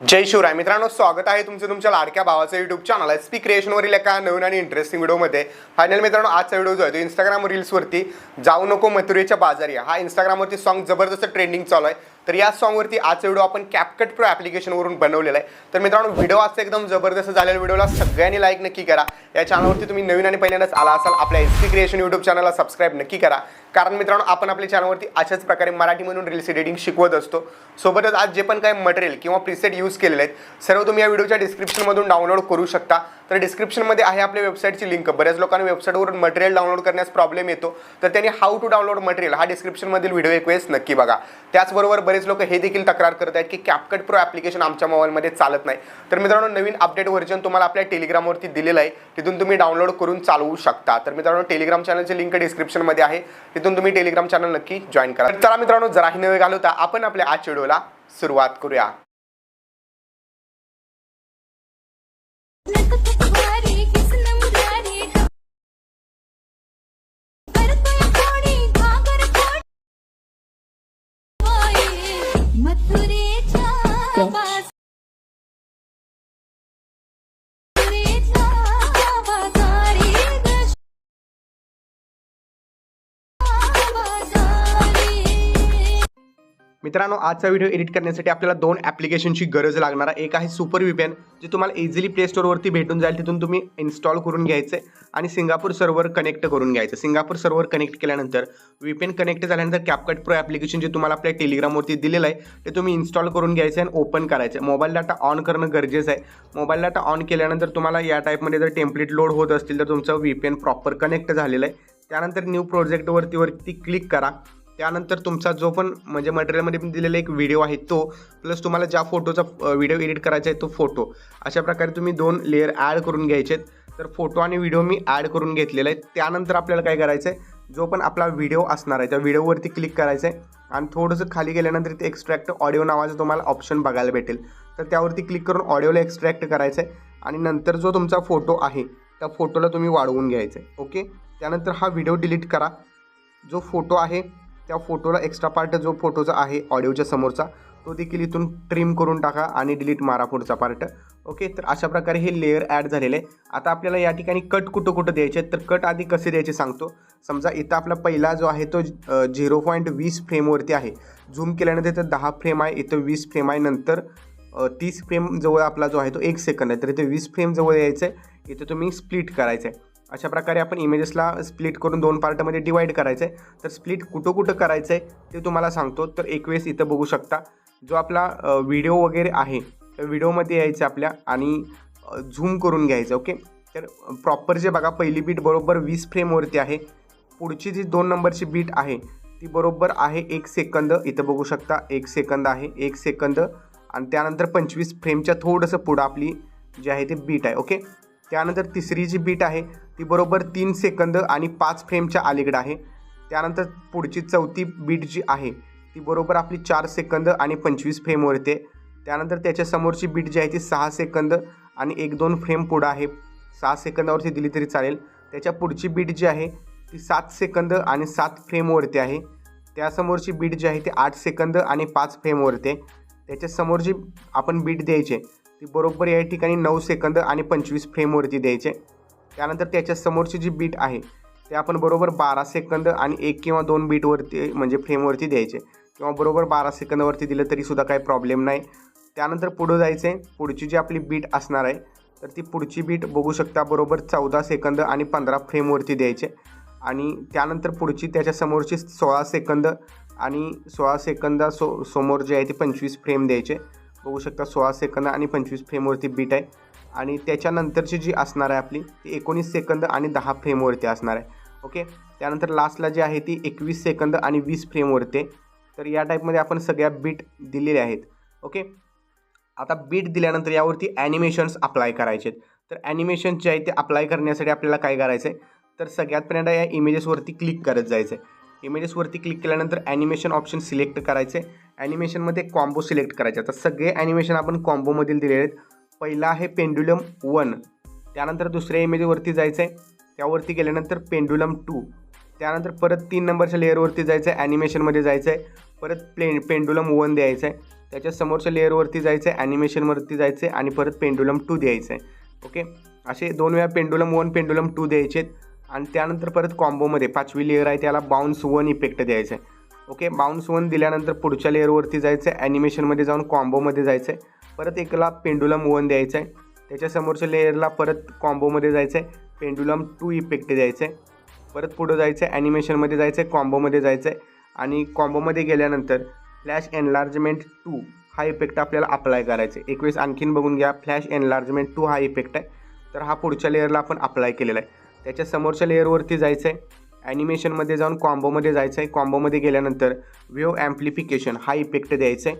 जय शिवराय. मित्रांनो स्वागत आहे तुमचं तुमच्या लाडक्या भावाचं युट्यूब चॅनल एस पी क्रिएशनवरील एका नवीन आणि इंटरेस्टिंग व्हिडिओमध्ये फायनल मित्रांनो आजचा व्हिडिओ जो आहे तो इंस्टाग्राम रील्सवरती जाऊ नको मथुरेच्या बाजारी हा इंस्टाग्रामवरती सॉन्ग जबरदस्त ट्रेंडिंग चालू आहे. तर या सॉन्गवरती आजचा व्हिडिओ आपण कॅपकट प्रो ॲप्लिकेशनवरून बनवलेला आहे. तर मित्रांनो व्हिडिओ आजचा एकदम जबरदस्त झालेला व्हिडिओला सगळ्यांनी लाईक नक्की करा. या चॅनलवरती तुम्ही नवीन आणि पहिल्यांदाच आला असाल आपल्या एस क्रिएशन यूट्यूब चॅनलला सबस्क्राईब नक्की करा. कारण मित्रांनो आपण आपल्या चॅनलवरती अशाच प्रकारे मराठीमधून रील्स एडिटिंग शिकवत असतो. सोबतच आज जे पण काही मटेरियल किंवा प्रिसेट यूज केलेले आहेत सर्व तुम्ही या व्हिडिओच्या डिस्क्रिप्शनमधून डाउनलोड करू शकता. तर डिस्क्रिप्शनमध्ये आहे आपल्या वेबसाईटची लिंक बऱ्याच लोकांना वेबसाईटवरून मटेरियल डाउनलोड करण्यास प्रॉब्लेम येतो. तर त्यांनी हाऊ टू डाउनलोड मटेरियल हा डिस्क्रिप्शनमधील व्हिडिओ एक वेळेस नक्की बघा. त्याचबरोबर बरेच लोक हे देखील तक्रार करत आहेत की कॅपकट प्रो ॲप्लिकेशन आमच्या मोबाईलमध्ये चालत नाही. तर मित्रांनो नवीन अपडेट व्हर्जन तुम्हाला आपल्या टेलिग्रामवरती दिलेलं आहे. तिथून तुम्ही डाउनलोड करून चालवू शकता. तर मित्रांनो टेलिग्राम चॅनलची लिंक डिस्क्रिप्शनमध्ये आहे. तिथून तुम्ही टेलिग्राम चॅनल नक्की जॉईन करा. तर चला मित्रांनो जराही नवे घालवता आपण आपल्या आज व्हिडिओला सुरुवात करूया. होय मित्रांनो आजचा व्हिडिओ एडिट करण्यासाठी आपल्याला दोन ॲप्लिकेशनची गरज लागणार आहे. एक आहे सुपर व्हीपीएन जे तुम्हाला इझिली प्ले स्टोअरवरती भेटून जाईल. तिथून तुम्ही इन्स्टॉल करून घ्यायचं आणि सिंगापूर सर्व्हर कनेक्ट करून घ्यायचं. सिंगापूर सर्व्हर कनेक्ट केल्यानंतर व्हीपीएन कनेक्ट झाल्यानंतर कॅपकट प्रो ॲप्लिकेशन जे तुम्हाला आपल्या टेलिग्रामवरती दिलेलं आहे ते तुम्ही इन्स्टॉल करून घ्यायचं आणि ओपन करायचं. मोबाईल डाटा ऑन करणं गरजेचं आहे. मोबाईल डाटा ऑन केल्यानंतर तुम्हाला या टाईपमध्ये जर टेम्पलेट लोड होत असतील तर तुमचं व्हीपीएन प्रॉपर कनेक्ट झालेलं आहे. त्यानंतर न्यू प्रोजेक्टवरती वरती क्लिक करा. त्यानंतर तुमचा जो पण म्हणजे मटेरियलमध्ये पण दिलेला एक व्हिडिओ आहे तो प्लस तुम्हाला ज्या फोटोचा व्हिडिओ एडिट करायचा आहे तो फोटो अशा प्रकारे तुम्ही दोन लेअर ॲड करून घ्यायचे आहेत तर फोटो आणि व्हिडिओ मी ॲड करून घेतलेला आहे त्यानंतर आपल्याला काय करायचं आहे जो पण आपला व्हिडिओ असणार आहे त्या व्हिडिओवरती क्लिक करायचं आहे आणि थोडंसं खाली गेल्यानंतर ते एक्स्ट्रॅक्ट ऑडिओ नावाचं तुम्हाला ऑप्शन बघायला भेटेल. तर त्यावरती क्लिक करून ऑडिओला एक्स्ट्रॅक्ट करायचं आहे आणि नंतर जो तुमचा फोटो आहे त्या फोटोला तुम्ही वाढवून घ्यायचं आहे ओके त्यानंतर हा व्हिडिओ डिलीट करा. जो फोटो आहे त्या फोटोला एक्स्ट्रा पार्ट जो फोटोचा आहे ऑडिओच्या समोरचा तो देखील इथून ट्रिम करून टाका आणि डिलीट मारा पुढचा पार्ट ओके तर अशा प्रकारे हे लेअर ॲड झालेले आहे. आता आपल्याला या ठिकाणी कट कुठं कुठं द्यायचे तर कट आधी कसे द्यायचे सांगतो. समजा इथं आपला पहिला जो आहे तो झिरो पॉईंट वीस फ्रेमवरती आहे. झूम केल्यानंतर इथं दहा फ्रेम आहे इथं वीस फ्रेम आहे नंतर तीस फ्रेम जवळ आपला जो आहे तो एक सेकंद आहे. तर इथे वीस फ्रेम जवळ यायचं आहे इथं तुम्ही स्प्लिट करायचं आहे अशा प्रकारे आपण इमेजेसला स्प्लिट करून दोन पार्टमध्ये डिवाईड करायचं आहे तर स्प्लिट कुठं कुठं करायचं आहे ते तुम्हाला सांगतो. तर एक वेळेस इथं बघू शकता. जो आपला व्हिडिओ वगैरे आहे त्या व्हिडिओमध्ये यायचं आपल्या आणि झूम करून घ्यायचं ओके तर प्रॉपर जे बघा पहिली बीट बरोबर वीस फ्रेमवरती आहे. पुढची जी दोन नंबरची बीट आहे ती बरोबर आहे एक सेकंद इथं बघू शकता एक सेकंद आहे एक सेकंद आणि त्यानंतर पंचवीस फ्रेमच्या थोडंसं पुढं आपली जी आहे ती बीट आहे ओके त्यानंतर तिसरी जी बीट आहे ती बरोबर तीन सेकंद आणि पाच फ्रेमच्या अलीकडं आहे. त्यानंतर पुढची चौथी बीट जी आहे ती बरोबर आपली चार सेकंद आणि पंचवीस फ्रेमवर येते. त्यानंतर त्याच्यासमोरची बीट जी आहे ती सहा सेकंद आणि एक दोन फ्रेम पुढं आहे. सहा सेकंदावरती दिली तरी चालेल. त्याच्या पुढची बीट जी आहे ती सात सेकंद आणि सात फ्रेमवरती आहे. त्यासमोरची बीट जी आहे ती आठ सेकंद आणि पाच फ्रेमवरती आहे जी आपण बीट द्यायची. आहे, ती बरोबर या ठिकाणी नऊ सेकंद आणि पंचवीस फ्रेमवरती द्यायचे. त्यानंतर त्याच्या समोरची जी बीट आहे ते आपण बरोबर बारा सेकंद आणि एक किंवा दोन बीटवरती म्हणजे फ्रेमवरती द्यायचे. किंवा बरोबर बारा सेकंदवरती दिलं तरीसुद्धा काही प्रॉब्लेम नाही. त्यानंतर पुढं जायचं आहे पुढची जी आपली बीट असणार आहे तर ती पुढची बीट बघू शकता बरोबर चौदा सेकंद आणि पंधरा फ्रेमवरती द्यायचे. आणि त्यानंतर पुढची त्याच्या समोरची सोळा सेकंद आणि सोळा सेकंदा सो समोर जे आहे ते पंचवीस फ्रेम द्यायचे. बघू शकता सोळा सेकंद आणि पंचवीस फ्रेमवरती बीट आहे. आणि त्याच्यानंतरची जी असणार आहे आपली ती एकोणीस सेकंद आणि दहा फ्रेमवरती असणार आहे. ओके? त्यानंतर लास्टला जी आहे ती एकवीस सेकंद आणि वीस फ्रेमवरती. तर या टाईपमध्ये आपण सगळ्या बीट दिलेल्या आहेत. ओके? आता बीट दिल्यानंतर यावरती ॲनिमेशन्स अप्लाय करायचे आहेत. तर ॲनिमेशन जे आहे ते अप्लाय करण्यासाठी आपल्याला काय करायचं आहे तर सगळ्यात पहिल्यांदा या इमेजेसवरती क्लिक करत जायचं आहे इमेजेसवरती क्लिक केल्यानंतर ॲनिमेशन ऑप्शन सिलेक्ट करायचे ॲनिमेशनमध्ये कॉम्बो सिलेक्ट करायचे. आता सगळे ॲनिमेशन आपण कॉम्बोमधील दिलेले आहेत. पहिला आहे पेंडुलम वन त्यानंतर दुसऱ्या इमेजवरती जायचं आहे त्यावरती गेल्यानंतर पेंडुलम टू त्यानंतर परत तीन नंबरच्या लेअरवरती जायचं आहे ॲनिमेशनमध्ये जायचं आहे परत प्ले पेंडुलम वन द्यायचं आहे त्याच्या समोरच्या लेअरवरती जायचं आहे ॲनिमेशनवरती जायचं आहे आणि परत पेंडुलम टू द्यायचं आहे ओके असे दोन वेळा पेंडुलम वन पेंडुलम टू द्यायचे आहेत आणि त्यानंतर परत कॉम्बोमध्ये पाचवी लेअर आहे. त्याला बाउन्स वन इफेक्ट द्यायचा आहे ओके बाउन्स वन दिल्यानंतर पुढच्या लेअरवरती जायचं आहे ॲनिमेशनमध्ये जाऊन कॉम्बोमध्ये जायचं आहे परत एकला पेंडुलम वन द्यायचं आहे त्याच्या समोरच्या लेअरला परत कॉम्बोमध्ये जायचं आहे पेंडुलम टू इफेक्ट द्यायचं आहे परत पुढं जायचं आहे ॲनिमेशनमध्ये जायचं आहे कॉम्बोमध्ये जायचं आहे आणि कॉम्बोमध्ये गेल्यानंतर फ्लॅश एनलार्जमेंट टू हा इफेक्ट आपल्याला अप्लाय करायचा आहे एकवीस आणखीन बघून घ्या. फ्लॅश एनलार्जमेंट टू हा इफेक्ट आहे. तर हा पुढच्या लेअरला आपण अप्लाय केलेला आहे. त्याच्या समोरच्या लेअरवरती जायचं आहे ॲनिमेशनमध्ये जाऊन कॉम्बोमध्ये जायचं आहे कॉम्बोमध्ये गेल्यानंतर व्ह्यू ॲम्प्लिफिकेशन हा इफेक्ट द्यायचा आहे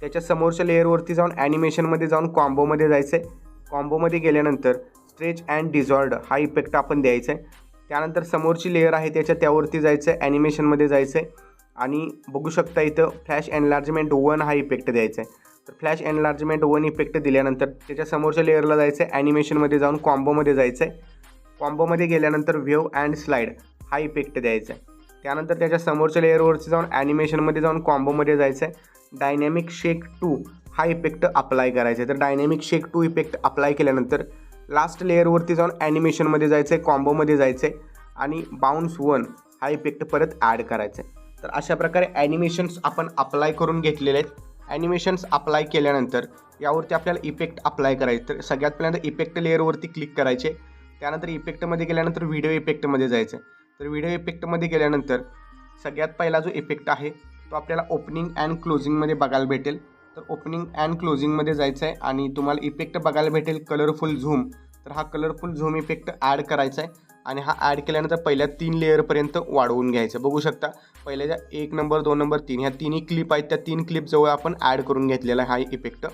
त्याच्या समोरच्या लेअरवरती जाऊन ॲनिमेशनमध्ये जाऊन कॉम्बोमध्ये जायचं आहे कॉम्बोमध्ये गेल्यानंतर स्ट्रेच अँड डिझॉल्ड हा इफेक्ट आपण द्यायचा आहे त्यानंतर समोरची लेअर आहे त्याच्या त्यावरती जायचं आहे ॲनिमेशनमध्ये जायचं आहे आणि बघू शकता इथं फ्लॅश एनलार्जमेंट वन हा इफेक्ट द्यायचा आहे तर फ्लॅश एनलार्जमेंट वन इफेक्ट दिल्यानंतर त्याच्या समोरच्या लेअरला जायचं आहे ॲनिमेशनमध्ये जाऊन कॉम्बोमध्ये जायचं आहे कॉम्बोमध्ये गेल्यानंतर व्हेव अँड स्लाईड हा इफेक्ट द्यायचा आहे त्यानंतर त्याच्या समोरच्या लेअरवरती जाऊन ॲनिमेशनमध्ये जाऊन कॉम्बोमध्ये जायचं आहे डायनॅमिक शेक टू हा इफेक्ट अप्लाय करायचा आहे तर dynamic shake two effect apply केल्यानंतर लास्ट लेअरवरती जाऊन ॲनिमेशनमध्ये जायचं आहे कॉम्बोमध्ये जायचं आहे आणि बाउन्स वन हा इफेक्ट परत ॲड करायचा आहे तर अशा प्रकारे ॲनिमेशन्स आपण अप्लाय करून घेतलेले आहेत. ॲनिमेशन्स अप्लाय केल्यानंतर यावरती आपल्याला इफेक्ट अप्लाय करायचे. तर सगळ्यात पहिल्यांदा इफेक्ट लेअरवरती क्लिक करायचे. त्यानंतर इफेक्टमध्ये गेल्यानंतर व्हिडिओ इफेक्टमध्ये जायचं आहे तर व्हिडिओ इफेक्टमध्ये गेल्यानंतर सगळ्यात पहिला जो इफेक्ट आहे तो आपल्याला ओपनिंग अँड क्लोजिंगमध्ये बघायला भेटेल. तर ओपनिंग अँड क्लोजिंगमध्ये जायचं आहे आणि तुम्हाला इफेक्ट बघायला भेटेल कलरफुल झूम तर हा कलरफुल झूम इफेक्ट ॲड करायचा आहे आणि हा ॲड केल्यानंतर पहिल्या तीन लेअरपर्यंत वाढवून घ्यायचं बघू शकता पहिल्याच्या एक नंबर दोन नंबर तीन ह्या तिन्ही क्लिप आहेत त्या तीन क्लिपजवळ आपण ॲड करून घेतलेला हा इफेक्ट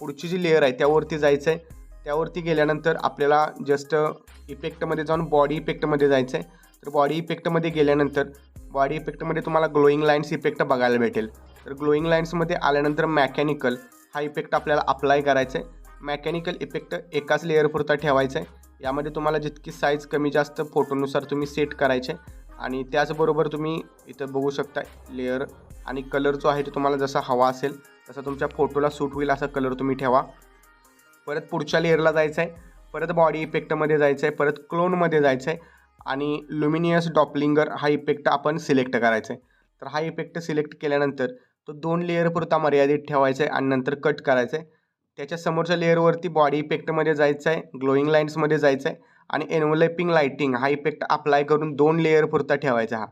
पुढची जी लेअर आहे त्यावरती जायचं आहे त्यावरती गेल्यानंतर आपल्याला जस्ट इफेक्टमध्ये जाऊन बॉडी इफेक्टमध्ये जायचं आहे तर बॉडी इफेक्टमध्ये गेल्यानंतर बॉडी इफेक्टमध्ये तुम्हाला ग्लोईंग लाईन्स इफेक्ट बघायला भेटेल. तर ग्लोईंग लाईन्समध्ये आल्यानंतर मॅकॅनिकल हा इफेक्ट आपल्याला अप्लाय करायचा आहे मॅकॅनिकल इफेक्ट एकाच लेअरपुरता ठेवायचा आहे यामध्ये तुम्हाला जितकी साईज कमी जास्त फोटोनुसार तुम्ही सेट करायचे. आणि त्याचबरोबर तुम्ही इथं बघू शकता लेअर आणि कलर जो आहे तो तुम्हाला जसा हवा असेल तसा तुमच्या फोटोला सूट होईल असा कलर तुम्ही ठेवा. परत पुढच्या लेअरला जायचं आहे परत बॉडी इफेक्टमध्ये जायचं आहे परत क्लोनमध्ये जायचं आहे आणि लुमिनियस डॉपलिंगर हा इफेक्ट आपण सिलेक्ट करायचा आहे तर हा इफेक्ट सिलेक्ट केल्यानंतर तो दोन लेअरपुरता मर्यादित ठेवायचा आहे आणि नंतर कट करायचा आहे त्याच्या समोरच्या लेअरवरती बॉडी इफेक्टमध्ये जायचं आहे ग्लोईंग लाईन्समध्ये जायचं आहे आणि एनवलेपिंग लाईटिंग हा इफेक्ट अप्लाय करून दोन लेअरपुरता ठेवायचा हा.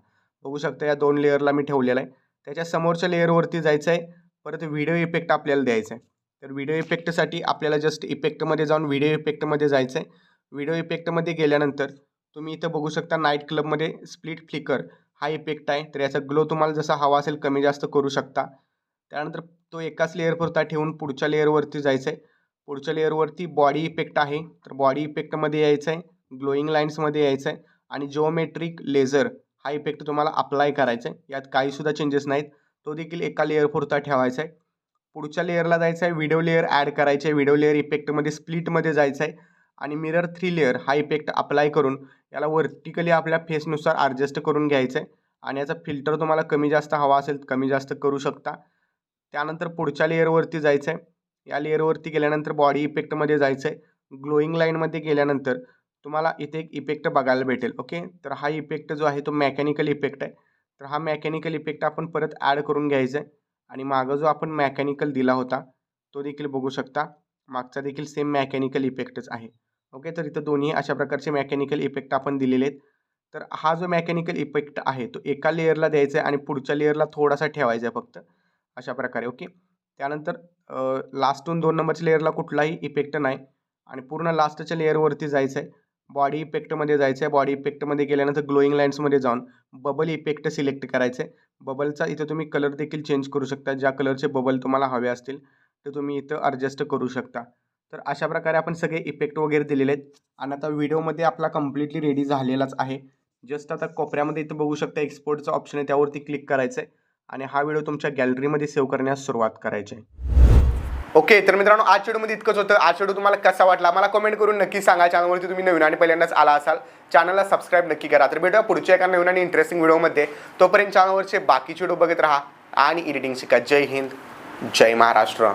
बघू शकता या दोन लेअरला मी ठेवलेला आहे. त्याच्या समोरच्या लेअरवरती जायचं आहे परत व्हिडिओ इफेक्ट आपल्याला द्यायचा आहे तर व्हिडिओ इफेक्टसाठी आपल्याला जस्ट इफेक्टमध्ये जाऊन व्हिडिओ इफेक्टमध्ये जायचं आहे व्हिडिओ इफेक्टमध्ये गेल्यानंतर तुम्ही इथं बघू शकता नाईट क्लबमध्ये स्प्लिट फ्लिकर हा इफेक्ट आहे. तर याचा ग्लो तुम्हाला जसा हवा असेल कमी जास्त करू शकता. त्यानंतर तो एकाच लेअरपुरता ठेवून पुढच्या लेअरवरती जायचं आहे पुढच्या लेअरवरती बॉडी इफेक्ट आहे. तर बॉडी इफेक्टमध्ये यायचं आहे ग्लोईंग लाईन्समध्ये यायचं आहे आणि जिओमेट्रिक लेझर हा इफेक्ट तुम्हाला अप्लाय करायचा आहे यात काहीसुद्धा चेंजेस नाहीत. तो देखील एका लेअरपुरता ठेवायचा आहे पुढच्या लेअरला जायचं आहे व्हिडिओ लेअर ॲड करायचे आहे व्हिडिओ लेअर इफेक्टमध्ये स्प्लिटमध्ये जायचं आहे आणि मिरर थ्री लेअर हा इफेक्ट अप्लाय करून याला वर्टिकली आपल्या फेसनुसार ॲडजस्ट करून घ्यायचं आहे आणि याचा फिल्टर तुम्हाला कमी जास्त हवा असेल कमी जास्त करू शकता. त्यानंतर पुढच्या लेअरवरती जायचं आहे या लेअरवरती गेल्यानंतर बॉडी इफेक्टमध्ये जायचं आहे ग्लोईंग लाईनमध्ये गेल्यानंतर तुम्हाला इथे एक इफेक्ट बघायला भेटेल ओके तर हा इफेक्ट जो आहे तो मेकॅनिकल इफेक्ट आहे. तर हा मेकॅनिकल इफेक्ट आपण परत ॲड करून घ्यायचा आहे आणि मागं जो आपण मेकॅनिकल दिला होता तो देखील बघू शकता. मागचा देखील सेम मेकॅनिकल इफेक्टच आहे. ओके? तर इथं दोन्ही अशा प्रकारचे मेकॅनिकल इफेक्ट आपण दिलेले आहेत तर हा जो मेकॅनिकल इफेक्ट आहे तो एका लेअरला द्यायचा आहे आणि पुढच्या लेअरला थोडासा ठेवायचा आहे फक्त. अशा प्रकारे ओके? त्यानंतर लास्टून दोन नंबरच्या लेअरला कुठलाही इफेक्ट नाही आणि पूर्ण लास्टच्या लेअरवरती जायचं आहे. बॉडी इफेक्टमध्ये जायचं आहे. बॉडी इफेक्टमध्ये गेल्यानंतर ग्लोईंग लाईन्समध्ये जाऊन बबल इफेक्ट सिलेक्ट करायचं आहे. बबलचा इथं तुम्ही कलर देखील चेंज करू शकता. ज्या कलरचे बबल तुम्हाला हवे असतील ते तुम्ही इथं ॲडजस्ट करू शकता. तर अशा प्रकारे आपण सगळे इफेक्ट वगैरे दिलेले आहेत. आणि आता व्हिडिओमध्ये आपला कम्प्लिटली रेडी झालेलाच आहे. जस्ट आता कोपऱ्यामध्ये इथं बघू शकता एक्सपोर्टचं ऑप्शन आहे. त्यावरती क्लिक करायचं आहे आणि हा व्हिडिओ तुमच्या गॅलरीमध्ये सेव्ह करण्यास सुरुवात करायची आहे. ओके तर मित्रांनो आज व्हिडिओमध्ये इतकंच होतं. आज व्हिडिओ तुम्हाला कसा वाटला? मला कमेंट करून नक्की सांगा. चॅनलवरती तुम्ही नवीन आणि पहिल्यांदाच आला असाल चॅनलला सबस्क्राईब नक्की करा. तर भेटूया पुढच्या एका नवीन आणि इंटरेस्टिंग व्हिडिओमध्ये तोपर्यंत चॅनलवरचे बाकीचे व्हिडिओ बघत राहा आणि एडिटिंग शिका. जय हिंद जय महाराष्ट्र.